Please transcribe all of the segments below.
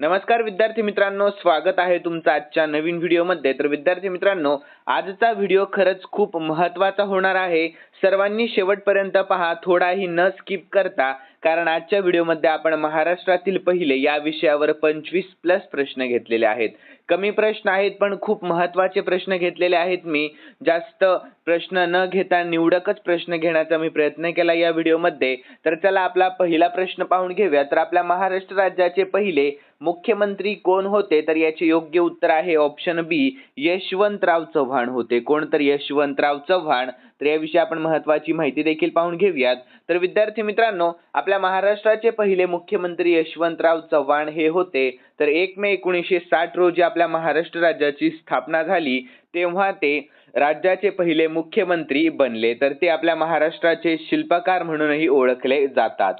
नमस्कार विद्यार्थी मित्रांनो स्वागत आहे तुमचं आजच्या नवीन व्हिडिओमध्ये. तर विद्यार्थी मित्रांनो आजचा व्हिडिओ खरंच खूप महत्त्वाचा होणार आहे. सर्वांनी शेवटपर्यंत पहा थोडाही न स्किप करता कारण आजच्या व्हिडिओमध्ये आपण महाराष्ट्रातील पहिले या विषयावर पंचवीस प्लस प्रश्न घेतलेले आहेत. कमी प्रश्न आहेत पण खूप महत्त्वाचे प्रश्न घेतलेले आहेत मी. जास्त प्रश्न न घेता निवडकच प्रश्न घेण्याचा मी प्रयत्न केला या व्हिडिओमध्ये. तर चला आपला पहिला प्रश्न पाहून घेऊया. तर आपल्या महाराष्ट्र राज्याचे पहिले मुख्यमंत्री कोण होते? तर याचे योग्य उत्तर आहे ऑप्शन बी यशवंतराव चव्हाण होते. कोण तर यशवंतराव चव्हाण? तर याविषयी आपण महत्वाची माहिती देखील पाहून घेऊयात. तर विद्यार्थी मित्रांनो आपल्या महाराष्ट्राचे पहिले मुख्यमंत्री यशवंतराव चव्हाण हे होते. तर एक मे एकोणीसशे साठ रोजी आपल्या महाराष्ट्र राज्याची स्थापना झाली तेव्हा ते राज्याचे पहिले मुख्यमंत्री बनले. तर ते आपल्या महाराष्ट्राचे शिल्पकार म्हणूनही ओळखले जातात.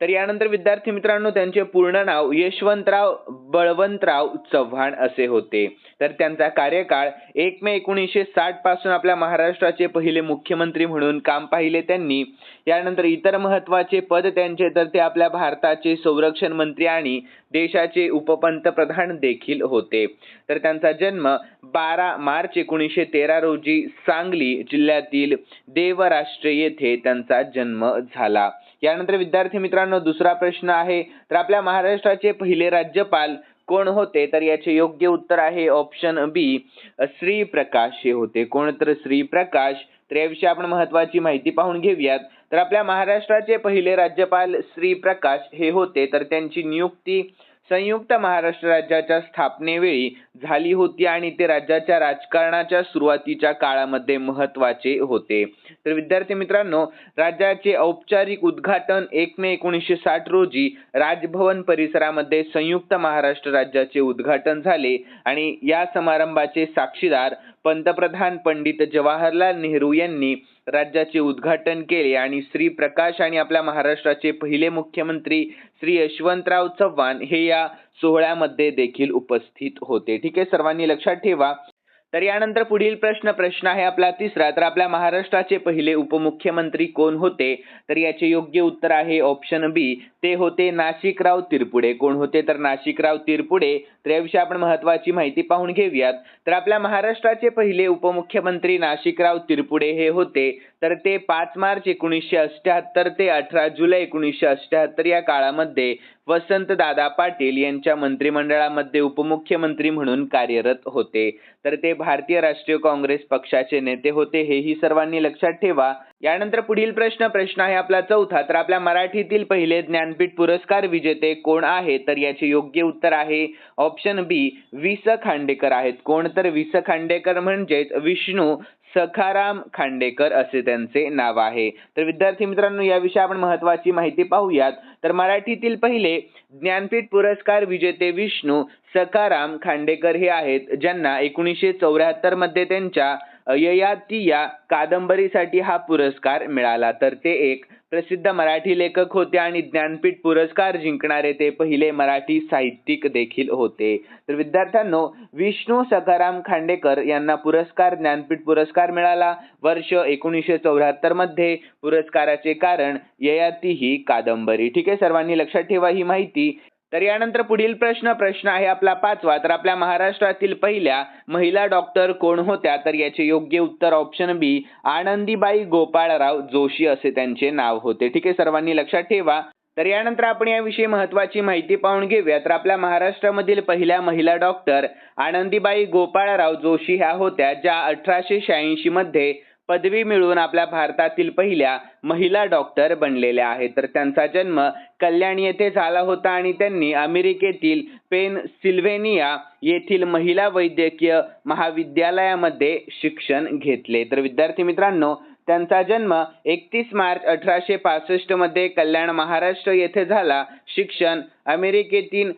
तर यानंतर विद्यार्थी मित्रांनो त्यांचे पूर्ण नाव यशवंतराव बळवंतराव चव्हाण असे होते. तर त्यांचा कार्यकाळ एक मे एकोणीसशे साठपासून आपल्या महाराष्ट्राचे पहिले मुख्यमंत्री म्हणून काम पाहिले त्यांनी. यानंतर इतर महत्त्वाचे पद त्यांचे तर ते आपल्या भारताचे संरक्षण मंत्री आणि देशाचे उपपंतप्रधान देखील होते. तर त्यांचा जन्म बारा मार्च एकोणीसशे तेरा रोजी सांगली जिल्ह्यातील देवराष्ट्रे येथे त्यांचा जन्म झाला. यानंतर विद्यार्थी मित्रांनो दुसरा प्रश्न आहे. तर आपल्या महाराष्ट्राचे पहिले राज्यपाल कोण होते? तर याचे योग्य उत्तर आहे ऑप्शन बी श्री प्रकाश हे होते. कोण तर? श्री प्रकाश तर याविषयी आपण महत्वाची माहिती पाहून घेऊयात. तर आपल्या महाराष्ट्राचे पहिले राज्यपाल श्री प्रकाश हे होते. तर त्यांची नियुक्ती संयुक्त महाराष्ट्र राज्याच्या स्थापनेवेळी झाली होती आणि ते राज्याच्या राजकारणाच्या सुरुवातीच्या काळामध्ये महत्त्वाचे होते. तर विद्यार्थी मित्रांनो राज्याचे औपचारिक उद्घाटन एक मे एकोणीसशे साठ रोजी राजभवन परिसरामध्ये संयुक्त महाराष्ट्र राज्याचे उद्घाटन झाले आणि या समारंभाचे साक्षीदार पंतप्रधान पंडित जवाहरलाल नेहरू यांनी राज्याचे उद्घाटन केले. आणि श्री प्रकाश आणि आपल्या महाराष्ट्राचे पहिले मुख्यमंत्री श्री यशवंतराव चव्हाण हे या सोहळ्यामध्ये देखील उपस्थित होते. ठीक आहे सर्वांनी लक्षात ठेवा. तर यानंतर पुढील प्रश्न प्रश्न आहे आपला तिसरा. तर आपल्या महाराष्ट्राचे पहिले उपमुख्यमंत्री कोण होते? तर याचे योग्य उत्तर आहे ऑप्शन बी ते होते नाशिकराव तिरपुडे. कोण होते? तर नाशिकराव तिरपुडे. तर याविषयी आपण महत्वाची माहिती पाहून घेऊयात. तर आपल्या महाराष्ट्राचे पहिले उपमुख्यमंत्री नाशिकराव तिरपुडे हे होते. तर ते पाच मार्च एकोणीसशे अठ्याहत्तर ते अठरा जुलै एकोणीसशे अठ्याहत्तर या काळामध्ये वसंतदादा पाटील यांच्या मंत्रिमंडळामध्ये उपमुख्यमंत्री म्हणून कार्यरत होते. तर ते भारतीय राष्ट्रीय काँग्रेस पक्षाचे नेते होते हेही सर्वांनी लक्षात ठेवा. यानंतर पुढील प्रश्न प्रश्न आहे आपला चौथा. तर आपल्या मराठीतील पहिले ज्ञानपीठ पुरस्कार विजेते कोण आहे? तर याचे योग्य उत्तर आहे ऑप्शन बी वि स खांडेकर आहेत. कोण? तर वि स खांडेकर म्हणजेच विष्णू सखाराम खांडेकर असे त्यांचे नाव आहे. तर विद्यार्थी मित्रांनो याविषयी आपण महत्वाची माहिती पाहूयात. तर मराठीतील पहिले ज्ञानपीठ पुरस्कार विजेते विष्णू सखाराम खांडेकर हे आहेत ज्यांना एकोणीसशे चौऱ्याहत्तरमध्ये त्यांच्या ययाती या कादंबरीसाठी हा पुरस्कार मिळाला. तर ते एक प्रसिद्ध मराठी लेखक होते आणि ज्ञानपीठ पुरस्कार जिंकणारे ते पहिले मराठी साहित्यिक देखील होते. तर विद्यार्थ्यांनो विष्णू सखाराम खांडेकर यांना पुरस्कार ज्ञानपीठ पुरस्कार मिळाला. वर्ष एकोणीसशे चौऱ्याहत्तरमध्ये पुरस्काराचे कारण ययाती ही कादंबरी. ठीक आहे सर्वांनी लक्षात ठेवा ही माहिती. तर यानंतर पुढील प्रश्न प्रश्न आहे आपला पाचवा. तर आपल्या महाराष्ट्रातील पहिल्या महिला डॉक्टर कोण होत्या? तर याचे योग्य उत्तर ऑप्शन बी आनंदीबाई गोपाळराव जोशी असे त्यांचे नाव होते. ठीक आहे सर्वांनी लक्षात ठेवा. तर यानंतर आपण याविषयी महत्वाची माहिती पाहून घेऊया. तर आपल्या महाराष्ट्रामधील पहिल्या महिला डॉक्टर आनंदीबाई गोपाळराव जोशी ह्या होत्या ज्या अठराशे शहाऐंशी मध्ये पदवी मिळवून आपल्या भारतातील पहिल्या महिला डॉक्टर बनलेल्या आहेत. तर त्यांचा जन्म कल्याण येथे झाला होता आणि त्यांनी अमेरिकेतील पेन सिल्व्हेनिया येथील महिला वैद्यकीय महाविद्यालयामध्ये शिक्षण घेतले. तर विद्यार्थी मित्रांनो त्यांचा जन्म एकतीस मार्च अठराशे पासष्टमध्ये कल्याण महाराष्ट्र येथे झाला. शिक्षण अमेरिकेतील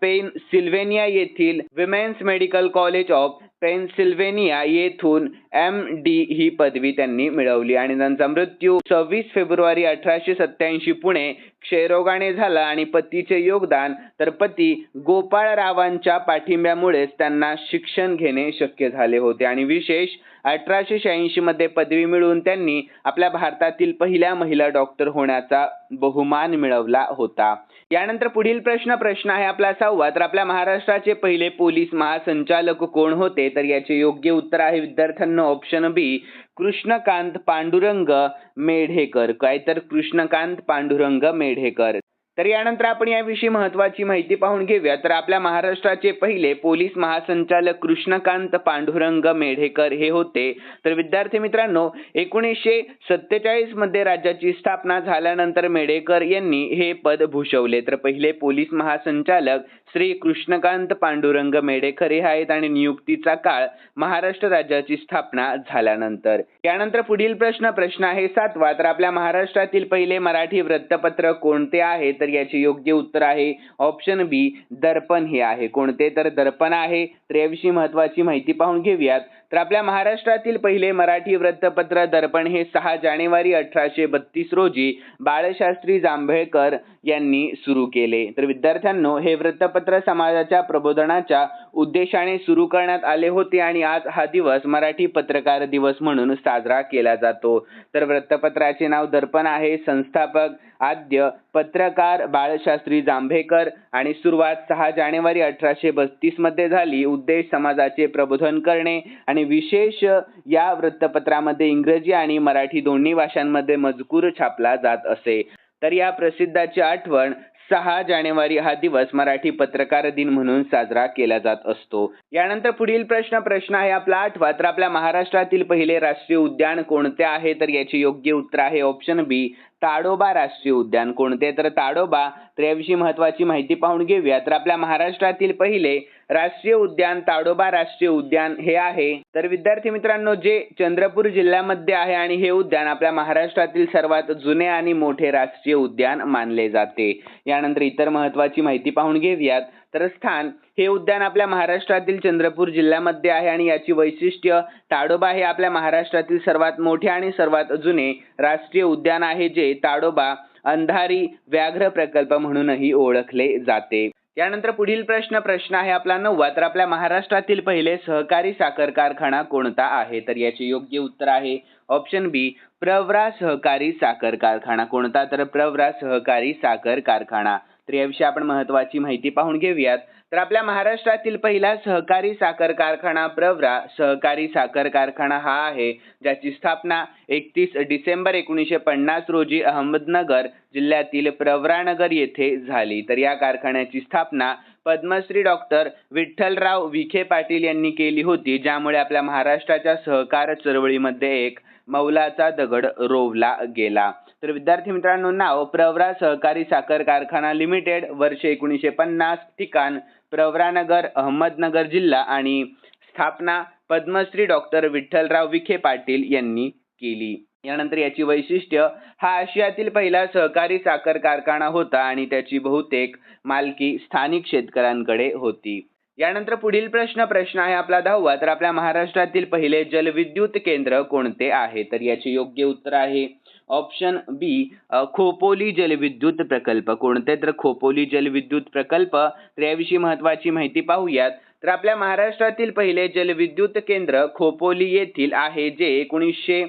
पेन सिल्व्हेनिया येथील women's medical college of Pennsylvania येथून एम डी ही पदवी त्यांनी मिळवली आणि त्यांचा मृत्यू सव्वीस फेब्रुवारी अठराशे सत्याऐंशी पुणे क्षयरोगाने झाला आणि पतीचे योगदान तर पती गोपाळरावांच्या पाठिंब्यामुळेच त्यांना शिक्षण घेणे शक्य झाले होते. आणि विशेष अठराशे शहाऐंशी मध्ये पदवी मिळवून त्यांनी आपल्या भारतातील पहिल्या महिला डॉक्टर होण्याचा बहुमान मिळवला होता. यानंतर पुढील प्रश्न प्रश्न आहे आपला सहावा. तर आपल्या महाराष्ट्राचे पहिले पोलीस महासंचालक कोण होते? तर याचे योग्य उत्तर आहे विद्यार्थ्यांना ऑप्शन बी कृष्णकांत पांडुरंग मेढेकर. काय तर कृष्णकांत पांडुरंग मेढेकर. तर यानंतर आपण याविषयी महत्वाची माहिती पाहून घेऊया. तर आपल्या महाराष्ट्राचे पहिले पोलीस महासंचालक कृष्णकांत पांडुरंग मेढेकर हे होते. तर विद्यार्थी मित्रांनो एकोणीसशे सत्तेचाळीसमध्ये राज्याची स्थापना झाल्यानंतर मेढेकर यांनी हे पद भूषवले. तर पहिले पोलीस महासंचालक श्री कृष्णकांत पांडुरंग मेडेकर हे आहेत आणि नियुक्तीचा काळ महाराष्ट्र राज्याची स्थापना झाल्यानंतर. यानंतर पुढील प्रश्न प्रश्न आहे सातवा. तर आपल्या महाराष्ट्रातील पहिले मराठी वृत्तपत्र कोणते आहे? तर याचे योग्य उत्तर आहे ऑप्शन बी दर्पण हे आहे. कोणते? तर दर्पण आहे. तर याविषयी महत्वाची माहिती पाहून घेऊयात. तर आपल्या महाराष्ट्रातील पहिले मराठी वृत्तपत्र दर्पण हे सहा जानेवारी अठराशे बत्तीस रोजी बाळशास्त्री जांभेळकर यांनी सुरू केले. तर विद्यार्थ्यांनो हे वृत्तपत्र समाजाच्या प्रबोधनाच्या उद्देशाने सुरू करण्यात आले होते आणि आज हा दिवस मराठी पत्रकार दिवस म्हणून साजरा केला जातो. तर वृत्तपत्राचे नाव दर्पण आहे. संस्थापक आद्य पत्रकार बाळशास्त्री जांभेकर आणि सुरुवात सहा जानेवारी अठराशे बत्तीसमध्ये झाली. उद्देश समाजाचे प्रबोधन करणे आणि विशेष या वृत्तपत्रामध्ये इंग्रजी आणि मराठी दोन्ही भाषांमध्ये मजकूर छापला जात असे. तर या प्रसिद्धाची आठवण सहा जानेवारी हा दिवस मराठी पत्रकार दिन म्हणून साजरा केला जात असतो. यानंतर पुढील प्रश्न प्रश्न आहे आपला आठवा. तर आपल्या महाराष्ट्रातील पहिले राष्ट्रीय उद्यान कोणते आहे? तर याचे योग्य उत्तर आहे ऑप्शन बी ताडोबा राष्ट्रीय उद्यान कोणते? तर ताडोबा तर याविषयी महत्वाची माहिती पाहून घेऊया. तर आपल्या महाराष्ट्रातील पहिले राष्ट्रीय उद्यान ताडोबा राष्ट्रीय उद्यान हे आहे. तर विद्यार्थी मित्रांनो जे चंद्रपूर जिल्ह्यामध्ये आहे आणि हे उद्यान आपल्या महाराष्ट्रातील सर्वात जुने आणि मोठे राष्ट्रीय उद्यान मानले जाते. यानंतर इतर महत्वाची माहिती पाहून घेऊयात. तर स्थान हे उद्यान आपल्या महाराष्ट्रातील चंद्रपूर जिल्ह्यामध्ये आहे आणि याची वैशिष्ट्य ताडोबा हे आपल्या महाराष्ट्रातील सर्वात मोठे आणि सर्वात जुने राष्ट्रीय उद्यान आहे जे ताडोबा अंधारी व्याघ्र प्रकल्प म्हणूनही ओळखले जाते. यानंतर पुढील प्रश्न प्रश्न आहे आपला नववा. तर आपल्या महाराष्ट्रातील पहिले सहकारी साखर कारखाना कोणता आहे? तर याचे योग्य उत्तर आहे ऑप्शन बी प्रवरा सहकारी साखर कारखाना. कोणता? तर प्रवरा सहकारी साखर कारखाना. तर याविषयी आपण महत्वाची माहिती पाहून घेऊयात. तर आपल्या महाराष्ट्रातील पहिला सहकारी साखर कारखाना प्रवरा सहकारी साखर कारखाना हा आहे ज्याची स्थापना एकतीस डिसेंबर एकोणीसशे पन्नास रोजी अहमदनगर जिल्ह्यातील प्रवरानगर येथे झाली. तर या कारखान्याची स्थापना पद्मश्री डॉक्टर विठ्ठलराव विखे पाटील यांनी केली होती ज्यामुळे आपल्या महाराष्ट्राच्या सहकार चळवळीमध्ये एक मौलाचा दगड रोवला गेला. तर विद्यार्थी मित्रांनो नाव प्रवरा सहकारी साखर कारखाना लिमिटेड वर्ष एकोणीसशे पन्नास ठिकाण प्रवरानगर अहमदनगर जिल्हा आणि स्थापना पद्मश्री डॉक्टर विठ्ठलराव विखे पाटील यांनी केली. यानंतर याची वैशिष्ट्य हा आशियातील पहिला सहकारी साखर कारखाना होता आणि त्याची बहुतेक मालकी स्थानिक शेतकऱ्यांकडे होती. यानंतर पुढील प्रश्न प्रश्न आहे आपला दहावा. तर आपल्या महाराष्ट्रातील पहिले जलविद्युत केंद्र कोणते आहे? तर याचे योग्य उत्तर आहे ऑप्शन बी खोपोली जलविद्युत प्रकल्प. कोणते तर खोपोली जलविद्युत प्रकल्प? तर याविषयी महत्वाची माहिती पाहूयात. तर आपल्या महाराष्ट्रातील पहिले जलविद्युत केंद्र खोपोली येथील आहे जे एकोणीसशे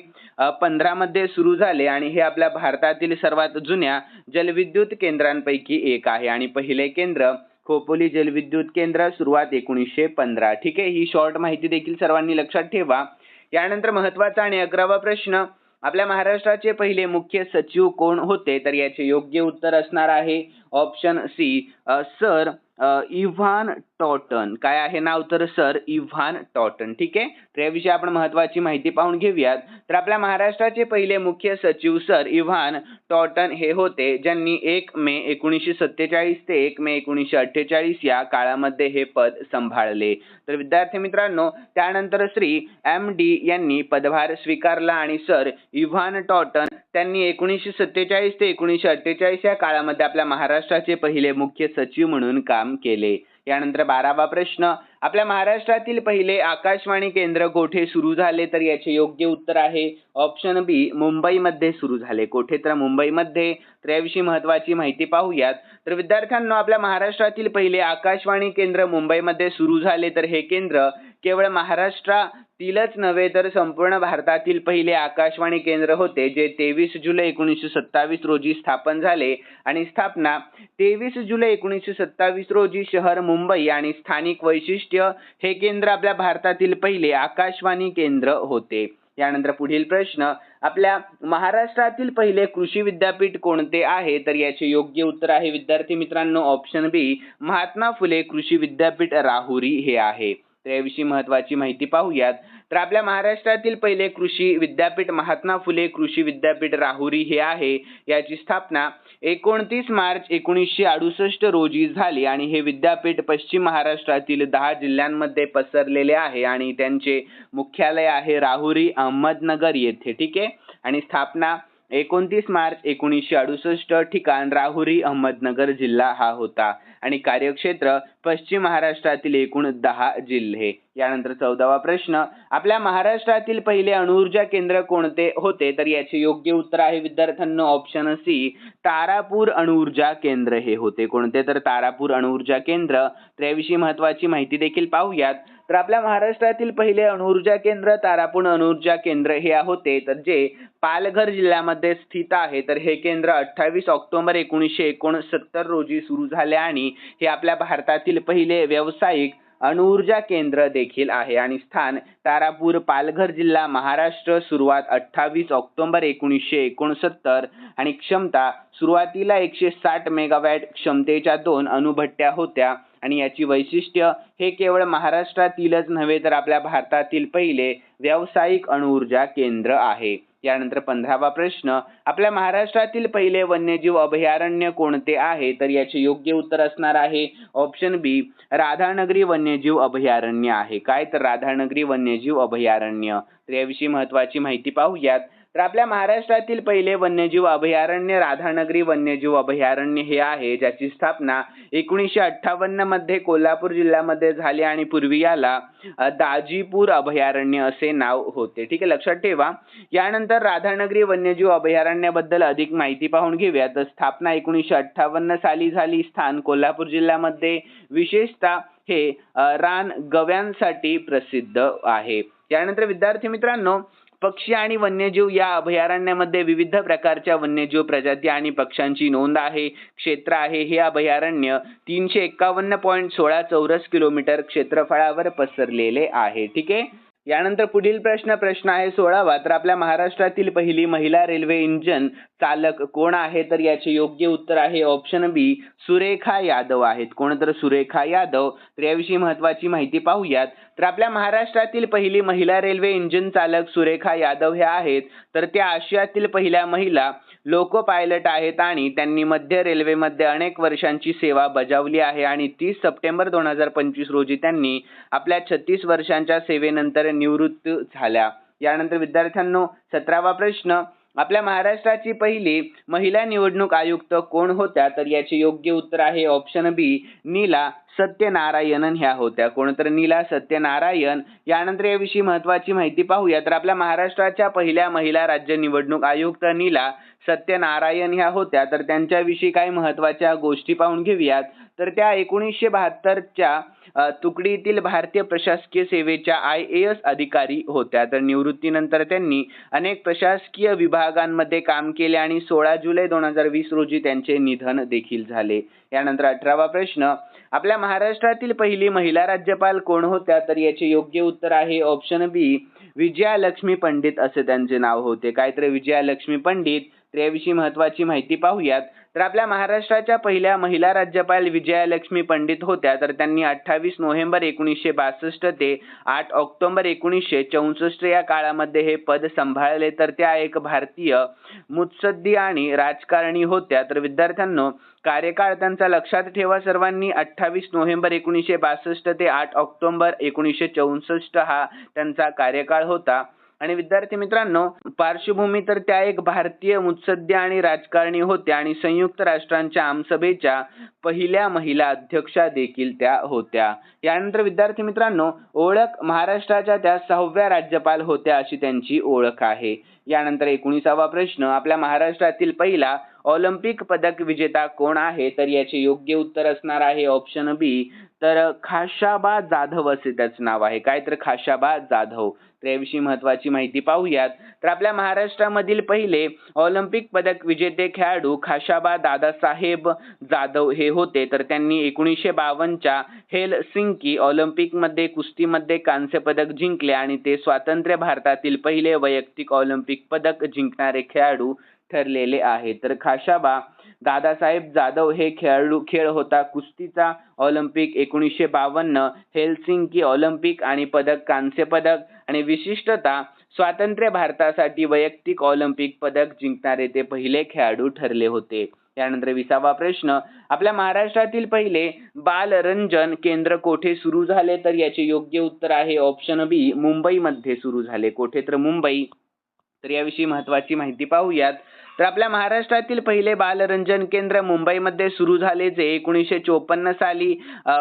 पंधरा मध्ये सुरू झाले आणि हे आपल्या भारतातील सर्वात जुन्या जलविद्युत केंद्रांपैकी एक आहे. आणि पहिले केंद्र खोपोली जलविद्युत केंद्र सुरुवात एकोणीसशे पंधरा. ठीक आहे ही शॉर्ट माहिती देखील सर्वांनी लक्षात ठेवा. यानंतर महत्त्वाचा आणि अकरावा प्रश्न आपल्या महाराष्ट्राचे पहिले मुख्य सचिव कोण होते? तर याचे योग्य उत्तर असणार आहे option C sir Ivan Totton. काय आहे नाव तर सर? Ivan Totten. ठीक आहे? तर याविषयी आपण महत्वाची माहिती पाहून घेऊयात. तर आपल्या महाराष्ट्राचे पहिले मुख्य सचिव सर इव्हान टॉटन हे होते ज्यांनी एक मे एकोणीसशे सत्तेचाळीस ते एक मे एकोणीसशे अठ्ठेचाळीस या काळामध्ये हे पद सांभाळले. तर विद्यार्थी मित्रांनो त्यानंतर श्री एम डी यांनी पदभार स्वीकारला आणि सर इव्हान टॉटन त्यांनी एकोणीसशे सत्तेचाळीस ते एकोणीसशे अठ्ठेचाळीस या काळामध्ये आपल्या महाराष्ट्राचे पहिले मुख्य सचिव म्हणून काम केले. यानंतर बारावा प्रश्न आपल्या महाराष्ट्रातील पहिले आकाशवाणी केंद्र कोठे सुरू झाले तर याचे योग्य उत्तर आहे. ऑप्शन बी मुंबईमध्ये सुरू झाले. कोठे? तर मुंबईमध्ये. तर याविषयी महत्वाची माहिती पाहूयात. तर विद्यार्थ्यांना आपल्या महाराष्ट्रातील पहिले आकाशवाणी केंद्र मुंबईमध्ये सुरू झाले तर हे केंद्र केवळ महाराष्ट्रातीलच नव्हे तर संपूर्ण भारतातील पहिले आकाशवाणी केंद्र होते जे तेवीस जुलै एकोणीसशे सत्तावीस रोजी स्थापन झाले. आणि स्थापना तेवीस जुलै एकोणीसशे सत्तावीस रोजी शहर मुंबई आणि स्थानिक वैशिष्ट्य हे केंद्र आपल्या भारतातील पहिले आकाशवाणी केंद्र होते. यानंतर पुढील प्रश्न आपल्या महाराष्ट्रातील पहिले कृषी विद्यापीठ कोणते आहे? तर याचे योग्य उत्तर आहे विद्यार्थी मित्रांनो ऑप्शन बी महात्मा फुले कृषी विद्यापीठ राहुरी हे आहे. तर याविषयी महत्वाची माहिती पाहूयात. तर आपल्या महाराष्ट्रातील पहिले कृषी विद्यापीठ महात्मा फुले कृषी विद्यापीठ राहुरी हे आहे. याची स्थापना एकोणतीस मार्च एकोणीसशे अडुसष्ट रोजी झाली आणि हे विद्यापीठ पश्चिम महाराष्ट्रातील दहा जिल्ह्यांमध्ये पसरलेले आहे आणि त्यांचे मुख्यालय आहे राहुरी अहमदनगर येथे ठीक आहे? आणि स्थापना एकोणतीस मार्च एकोणीसशे अडुसष्ट ठिकाण राहुरी अहमदनगर जिल्हा हा होता. आणि कार्यक्षेत्र पश्चिम महाराष्ट्रातील एकूण दहा जिल्हे. यानंतर चौदावा प्रश्न आपल्या महाराष्ट्रातील पहिले अणुऊर्जा केंद्र कोणते होते? तर याचे योग्य उत्तर आहे विद्यार्थ्यांना ऑप्शन सी तारापूर अणुऊर्जा केंद्र हे होते. कोणते? तर तारापूर अणुऊर्जा केंद्र. तर याविषयी महत्वाची माहिती देखील पाहूयात. तर आपल्या महाराष्ट्रातील पहिले अणुऊर्जा केंद्र तारापूर अणुऊर्जा केंद्र हे होते. तर जे पालघर जिल्ह्यामध्ये स्थित आहे. तर हे केंद्र अठ्ठावीस ऑक्टोबर एकोणीसशे एकोणसत्तर रोजी सुरू झाले आणि हे आपल्या भारतातील पहिले व्यावसायिक अणुऊर्जा केंद्र देखील आहे. आणि स्थान तारापूर पालघर जिल्हा महाराष्ट्र सुरुवात अठ्ठावीस ऑक्टोबर एकोणीसशे एकोणसत्तर आणि क्षमता सुरुवातीला एकशे साठ मेगावॅट क्षमतेच्या दोन अणुभट्ट्या होत्या. आणि याची वैशिष्ट्य हे केवळ महाराष्ट्रातीलच नव्हे तर आपल्या भारतातील पहिले व्यावसायिक अणुऊर्जा केंद्र आहे. यानंतर पंधरावा प्रश्न आपल्या महाराष्ट्रातील पहिले वन्यजीव अभयारण्य कोणते आहे? तर याचे योग्य उत्तर असणार आहे ऑप्शन बी राधानगरी वन्यजीव अभयारण्य आहे. काय तर राधानगरी वन्यजीव अभयारण्य? तर याविषयी महत्वाची माहिती पाहूयात. तर आपल्या महाराष्ट्रातील पहिले वन्यजीव अभयारण्य राधानगरी वन्यजीव अभयारण्य हे आहे ज्याची स्थापना एकोणीसशे अठ्ठावन्नमध्ये कोल्हापूर जिल्ह्यामध्ये झाली आणि पूर्वी याला दाजीपूर अभयारण्य असे नाव होते. ठीक आहे लक्षात ठेवा. यानंतर राधानगरी वन्यजीव अभयारण्याबद्दल अधिक माहिती पाहून घेऊया. तर स्थापना एकोणीसशे अठ्ठावन्न साली झाली. स्थान कोल्हापूर जिल्ह्यामध्ये विशेषतः हे रान गव्यांसाठी प्रसिद्ध आहे. त्यानंतर विद्यार्थी मित्रांनो पक्षी आणि वन्यजीव या अभयारण्यामध्ये विविध प्रकारच्या वन्यजीव प्रजाती आणि पक्ष्यांची नोंद आहे. क्षेत्र आहे हे अभयारण्य तीनशे एक्कावन्न पॉईंट सोळा चौरस किलोमीटर क्षेत्रफळावर पसरलेले आहे. ठीक आहे? यानंतर पुढील प्रश्न प्रश्न आहे सोळावा. तर आपल्या महाराष्ट्रातील पहिली महिला रेल्वे इंजन चालक कोण आहे? तर याचे योग्य उत्तर आहे ऑप्शन बी सुरेखा यादव आहेत. कोण तर? सुरेखा यादव. तर याविषयी महत्वाची माहिती पाहूयात. तर आपल्या महाराष्ट्रातील पहिली महिला रेल्वे इंजिन चालक सुरेखा यादव ह्या आहेत. तर त्या आशियातील पहिल्या महिला लोको पायलट आहेत आणि त्यांनी मध्य रेल्वेमध्ये अनेक वर्षांची सेवा बजावली आहे आणि तीस सप्टेंबर दोन हजार पंचवीस रोजी त्यांनी आपल्या छत्तीस वर्षांच्या सेवेनंतर निवृत्त झाल्या. यानंतर विद्यार्थ्यांनो सतरावा प्रश्न आपल्या महाराष्ट्राची पहिली महिला निवडणूक आयुक्त कोण होत्या? तर याचे योग्य उत्तर आहे ऑप्शन बी नीला सत्यनारायणन ह्या होत्या. कोणतर नीला सत्यनारायण. यानंतर याविषयी महत्वाची माहिती पाहूया. तर आपल्या महाराष्ट्राच्या पहिल्या महिला राज्य निवडणूक आयुक्त नीला सत्यनारायण ह्या होत्या. तर त्यांच्याविषयी काही महत्त्वाच्या गोष्टी पाहून घेऊयात. तर त्या एकोणीसशे बहात्तरच्या तुकडीतील भारतीय प्रशासकीय सेवेच्या आय ए एस अधिकारी होत्या. तर निवृत्तीनंतर त्यांनी अनेक प्रशासकीय विभागांमध्ये काम केले आणि सोळा जुलै दोन हजार वीस रोजी त्यांचे निधन देखील झाले. यानंतर अठरावा प्रश्न आपल्या महाराष्ट्रातील पहिली महिला राज्यपाल कोण होत्या? तर याचे योग्य उत्तर आहे ऑप्शन बी विजयालक्ष्मी पंडित असे त्यांचे नाव होते. काहीतरी विजयालक्ष्मी पंडित याविषयी महत्वाची माहिती पाहूयात. तर आपल्या महाराष्ट्राच्या पहिल्या महिला राज्यपाल विजयालक्ष्मी पंडित होत्या. तर त्यांनी अठ्ठावीस नोव्हेंबर एकोणीसशे बासष्ट ते आठ ऑक्टोबर एकोणीसशे चौसष्ट या काळामध्ये हे पद सांभाळले. तर त्या एक भारतीय मुत्सद्दी आणि राजकारणी होत्या. तर विद्यार्थ्यांनो कार्यकाळ त्यांचा लक्षात ठेवा. सर्वांनी अठ्ठावीस नोव्हेंबर एकोणीसशे बासष्ट ते आठ ऑक्टोबर एकोणीसशे चौसष्ट हा त्यांचा कार्यकाळ होता. आणि विद्यार्थी मित्रांनो पार्श्वभूमी तर त्या एक भारतीय मुत्सद्या आणि राजकारणी होत्या आणि संयुक्त राष्ट्रांच्या आमसभेच्या पहिल्या महिला अध्यक्षा देखील त्या होत्या. यानंतर विद्यार्थी मित्रांनो ओळख महाराष्ट्राच्या त्या सहाव्या राज्यपाल होत्या अशी त्यांची ओळख आहे. यानंतर एकोणीसावा प्रश्न आपल्या महाराष्ट्रातील पहिला ऑलिम्पिक पदक विजेता कोण आहे? तर याचे योग्य उत्तर असणार आहे ऑप्शन बी तर खाशाबा जाधव असे त्याचं नाव आहे. काय तर खाशाबा जाधव. तर याविषयी महत्वाची माहिती पाहूयात. तर आपल्या महाराष्ट्रामधील पहिले ऑलिम्पिक पदक विजेते खेळाडू खाशाबा दादासाहेब जाधव हे होते. तर त्यांनी एकोणीसशे बावन्नच्या हेलसिंकी ऑलिम्पिकमध्ये कुस्तीमध्ये कांस्य पदक जिंकले आणि ते स्वातंत्र्य भारतातील पहिले वैयक्तिक ऑलिम्पिक पदक जिंकणारे खेळाडू ठरलेले आहेत. तर खाशाबा दादासाहेब जाधव हे खेळाडू खेळ होता. कुस्तीचा ऑलिम्पिक एकोणीसशे बावन्न हेलसिंकी ऑलिम्पिक आणि पदक कांस्य पदक आणि विशिष्टता स्वातंत्र्य भारतासाठी वैयक्तिक ऑलिम्पिक पदक जिंकणारे ते पहिले खेळाडू ठरले होते. त्यानंतर विसावा प्रश्न. आपल्या महाराष्ट्रातील पहिले बालरंजन केंद्र कोठे सुरू झाले? तर याचे योग्य उत्तर आहे ऑप्शन बी मुंबईमध्ये सुरू झाले. कोठे? तर मुंबई. तर याविषयी महत्वाची माहिती पाहूयात. तर आपल्या महाराष्ट्रातील पहिले बालरंजन केंद्र मुंबईमध्ये सुरू झाले जे एकोणीसशे चोपन्न साली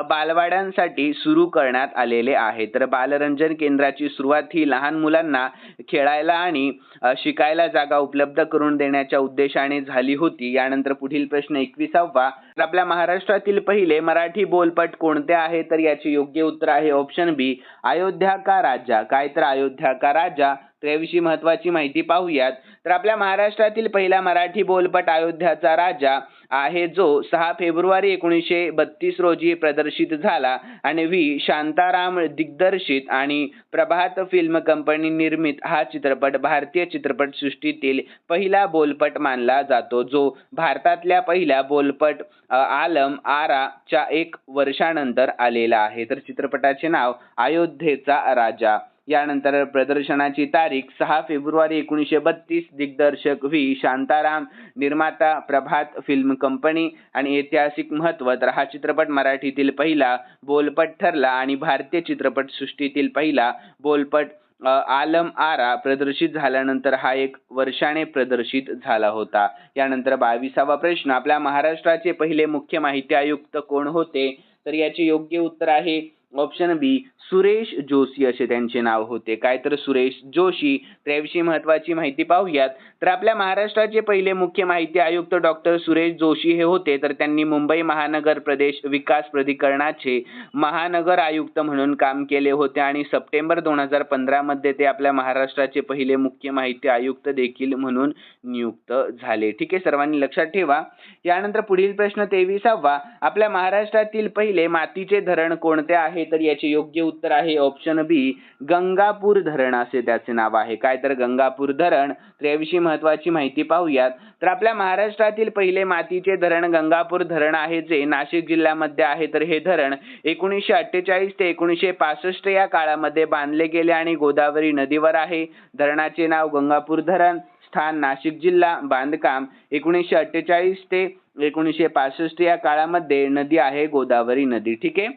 बालवाड्यांसाठी सुरू करण्यात आलेले आहे. तर बालरंजन केंद्राची सुरुवात ही लहान मुलांना खेळायला आणि शिकायला जागा उपलब्ध करून देण्याच्या उद्देशाने झाली होती. यानंतर पुढील प्रश्न एकविसावा. तर आपल्या महाराष्ट्रातील पहिले मराठी बोलपट कोणते आहे? तर याचे योग्य उत्तर आहे ऑप्शन बी अयोध्या का राजा? काय तर अयोध्या का राजा? त्याविषयी महत्वाची माहिती पाहूयात तर आपल्या महाराष्ट्रातील पहिला मराठी बोलपट अयोध्याचा राजा आहे जो सहा फेब्रुवारी एकोणीसशे बत्तीस रोजी प्रदर्शित झाला आणि व्ही शांताराम दिग्दर्शित आणि प्रभात फिल्म कंपनी निर्मित हा चित्रपट भारतीय चित्रपट सृष्टीतील पहिला बोलपट मानला जातो जो भारतातल्या पहिल्या बोलपट आलम आरा च्या एक वर्षानंतर आलेला आहे तर चित्रपटाचे नाव अयोध्येचा राजा यानंतर प्रदर्शनाची तारीख सहा फेब्रुवारी एकोणीसशे बत्तीस दिग्दर्शक व्ही. शांताराम निर्माता प्रभात फिल्म कंपनी आणि ऐतिहासिक महत्त्व तर हा चित्रपट मराठीतील पहिला बोलपट ठरला आणि भारतीय चित्रपट सृष्टीतील पहिला बोलपट आलम आरा प्रदर्शित झाल्यानंतर हा एक वर्षाने प्रदर्शित झाला होता. यानंतर बावीसावा प्रश्न आपल्या महाराष्ट्राचे पहिले मुख्य माहिती आयुक्त कोण होते? तर याचे योग्य उत्तर आहे ऑप्शन बी सुरेश जोशी असे त्यांचे नाव होते. काय तर सुरेश जोशी. त्याविषयी महत्वाची माहिती पाहूयात. तर आपल्या महाराष्ट्राचे पहिले मुख्य माहिती आयुक्त डॉक्टर सुरेश जोशी हे होते. तर त्यांनी मुंबई महानगर प्रदेश विकास प्राधिकरणाचे महानगर आयुक्त म्हणून काम केले होते. आणि सप्टेंबर दोन हजार पंधरामध्ये ते आपल्या महाराष्ट्राचे पहिले मुख्य माहिती आयुक्त देखील म्हणून नियुक्त झाले. ठीक आहे सर्वांनी लक्षात ठेवा. यानंतर पुढील प्रश्न तेविसावा. आपल्या महाराष्ट्रातील पहिले मातीचे धरण कोणते आहे? तर याचे योग्य उत्तर आहे ऑप्शन बी गंगापूर धरण असे त्याचे नाव आहे. काय तर गंगापूर धरण? तर याविषयी महत्वाची माहिती पाहूयात. तर आपल्या महाराष्ट्रातील पहिले मातीचे धरण गंगापूर धरण आहे जे नाशिक जिल्ह्यामध्ये आहे. तर हे धरण एकोणीसशे अठ्ठेचाळीस ते एकोणीसशे पासष्ट या काळामध्ये बांधले गेले आणि गोदावरी नदीवर आहे. धरणाचे नाव गंगापूर धरण स्थान नाशिक जिल्हा बांधकाम एकोणीसशे अठ्ठेचाळीस ते एकोणीसशे पासष्ट या काळामध्ये नदी आहे गोदावरी नदी. ठीक आहे?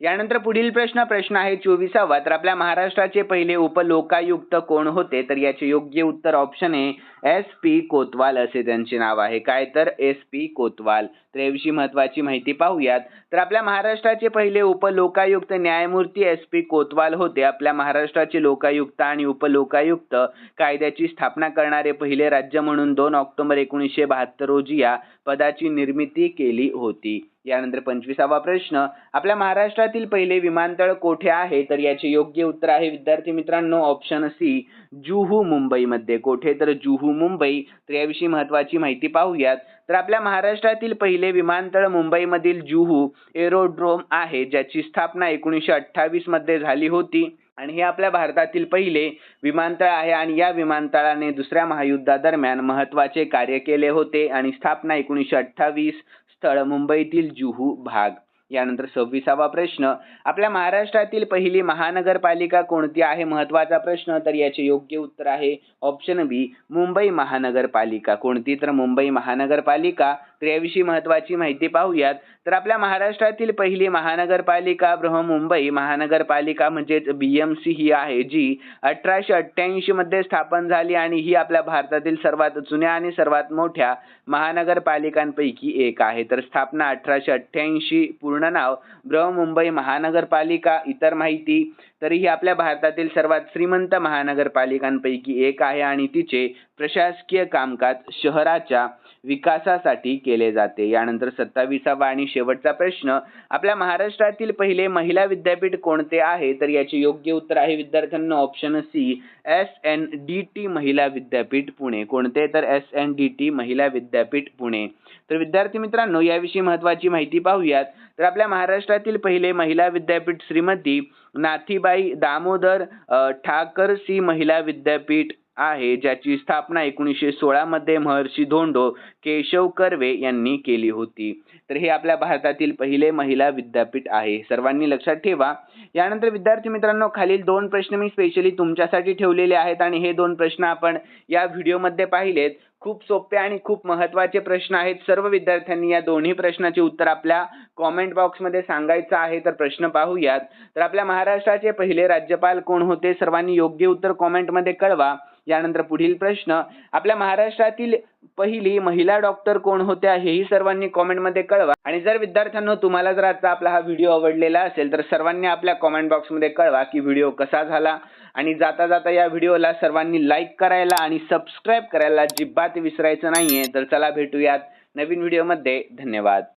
यानंतर पुढील प्रश्न प्रश्न आहे चोवीसावा. तर आपल्या महाराष्ट्राचे पहिले उपलोकायुक्त कोण होते? तर याचे योग्य उत्तर ऑप्शन आहे एस पी कोतवाल असे त्यांचे नाव आहे. काय तर एस पी कोतवाल. तर महत्वाची माहिती पाहूयात. तर आपल्या महाराष्ट्राचे पहिले उपलोकायुक्त न्यायमूर्ती एस पी कोतवाल होते. आपल्या महाराष्ट्राचे लोकायुक्त आणि उपलोकायुक्त कायद्याची स्थापना करणारे पहिले राज्य म्हणून दोन ऑक्टोबर एकोणीसशे बहात्तर रोजी या पदाची निर्मिती केली होती. यानंतर पंचवीसावा प्रश्न आपल्या महाराष्ट्रातील पहिले विमानतळ कोठे आहे? तर याचे योग्य उत्तर आहे विद्यार्थी मित्रांनो ऑप्शन सी जुहू मुंबईमध्ये. कोठे? तर जुहू मुंबई. तर याविषयी महत्वाची माहिती पाहूयात. तर आपल्या महाराष्ट्रातील पहिले विमानतळ मुंबईमधील जुहू एरोड्रोम आहे ज्याची स्थापना एकोणीसशे अठ्ठावीसमध्ये झाली होती. आणि हे आपल्या भारतातील पहिले विमानतळ आहे आणि या विमानतळाने दुसऱ्या महायुद्धादरम्यान महत्त्वाचे कार्य केले होते आणि स्थापना एकोणीसशे अठ्ठावीस स्थळ मुंबईतील जुहू भाग यानंतर सव्वीसावा प्रश्न. आपल्या महाराष्ट्रातील पहिली महानगरपालिका कोणती आहे? महत्त्वाचा प्रश्न. तर याचे योग्य उत्तर आहे ऑप्शन बी मुंबई महानगरपालिका. कोणती? तर मुंबई महानगरपालिका. तर याविषयी महत्वाची माहिती पाहूयात. तर आपल्या महाराष्ट्रातील पहिली महानगरपालिका बृहमुंबई महानगरपालिका म्हणजेच बी एम सी ही आहे जी अठराशे अठ्ठ्याऐंशी मध्ये स्थापन झाली आणि ही आपल्या भारतातील सर्वात जुन्या आणि सर्वात मोठ्या महानगरपालिकांपैकी एक आहे. तर स्थापना अठराशे अठ्ठ्याऐंशी पूर्ण नाव बृहमुंबई महानगरपालिका इतर माहिती. तरी ही आपल्या भारतातील सर्वात श्रीमंत महानगरपालिकांपैकी एक आहे आणि तिचे प्रशासकीय कामकाज शहराच्या विकासासाठी केले जाते. यानंतर सत्तावीसावा आणि शेवटचा प्रश्न आपल्या महाराष्ट्रातील पहिले महिला विद्यापीठ कोणते आहे? तर याचे योग्य उत्तर आहे विद्यार्थ्यांना option C S N D T महिला विद्यापीठ पुणे. कोणते? तर एस एन डी टी महिला विद्यापीठ पुणे. तर विद्यार्थी मित्रांनो याविषयी महत्वाची माहिती पाहूयात. तर आपल्या महाराष्ट्रातील पहिले महिला विद्यापीठ श्रीमती नाथीबाई दामोदर ठाकर ठाकरसी महिला विद्यापीठ आहे ज्याची स्थापना एकोणीसशे सोळा मध्ये महर्षी धोंडो केशव कर्वे यांनी केली होती. तर हे आपल्या भारतातील पहिले महिला विद्यापीठ आहे. सर्वांनी लक्षात ठेवा. यानंतर विद्यार्थी मित्रांनो खालील दोन प्रश्न मी स्पेशली तुमच्यासाठी ठेवलेले आहेत आणि हे दोन प्रश्न आपण या व्हिडिओमध्ये पाहिलेत. खूप सोपे आणि खूप महत्त्वाचे प्रश्न आहेत. सर्व विद्यार्थ्यांनी या दोन्ही प्रश्नाचे उत्तर आपल्या कॉमेंट बॉक्समध्ये सांगायचं आहे तर प्रश्न पाहूयात. तर आपल्या महाराष्ट्राचे पहिले राज्यपाल कोण होते? सर्वांनी योग्य उत्तर कॉमेंटमध्ये कळवा. यानंतर पुढील प्रश्न आपल्या महाराष्ट्रातील पहिली महिला डॉक्टर कोण होत्या हेही सर्वांनी कॉमेंटमध्ये कळवा. आणि जर विद्यार्थ्यांनो तुम्हाला जर आजचा आपला हा व्हिडिओ आवडलेला असेल तर सर्वांनी आपल्या कॉमेंट बॉक्समध्ये कळवा की व्हिडिओ कसा झाला. आणि जाता जाता या व्हिडिओला सर्वांनी लाईक करायला आणि सबस्क्राईब करायला जिब्बात विसरायचं नाहीये. तर चला भेटूयात नवीन व्हिडिओमध्ये धन्यवाद.